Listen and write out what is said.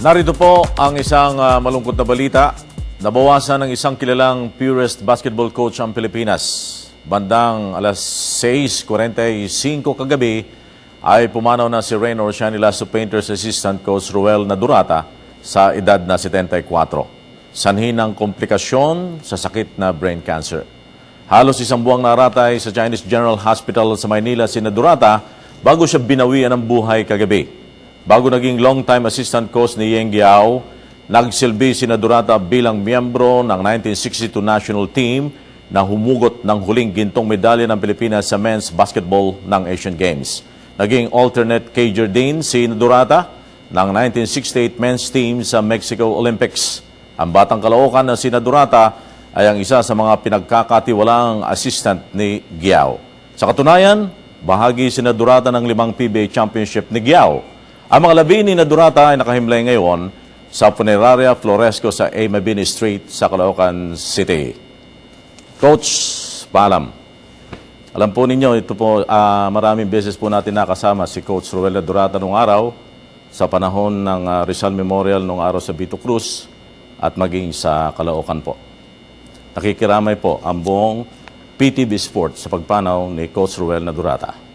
Narito po ang isang ah, malungkot na balita. Nabawasan ng isang kilalang purest basketball coach ang Pilipinas. Bandang alas 6.45 kagabi ay pumanaw na si Raynor Shani Lasso Painters assistant coach Ruel Nadurata sa edad na 74. Sanhi ng komplikasyon sa sakit na brain cancer. Halos isang buwang naratay sa Chinese General Hospital sa Maynila si Nadurata bago siya binawian ng buhay kagabi. Bago naging long-time assistant coach ni Yeng Giao, nagsilbi si Nadurata bilang miyembro ng 1962 national team na humugot ng huling gintong medalya ng Pilipinas sa men's basketball ng Asian Games. Naging alternate cager din si Nadurata ng 1968 men's team sa Mexico Olympics. Ang batang kalookan na si Nadurata ay ang isa sa mga pinagkakatiwalaang assistant ni Giao. Sa katunayan, bahagi si Nadurata ng limang PBA Championship ni Giao. Ang mga labi ni Nadurata ay nakahimlay ngayon sa Funeraria Floresco sa A. Mabini Street sa Caloocan City. Coach, paalam. Alam po ninyo, ito po, ah, maraming beses po natin nakasama si Coach Ruel Durata nung araw sa panahon ng ah, Rizal Memorial nung araw sa Vito Cruz at maging sa Caloocan po. Nakikiramay po ang buong PTB Sports sa pagpanaw ni Coach Ruel Durata.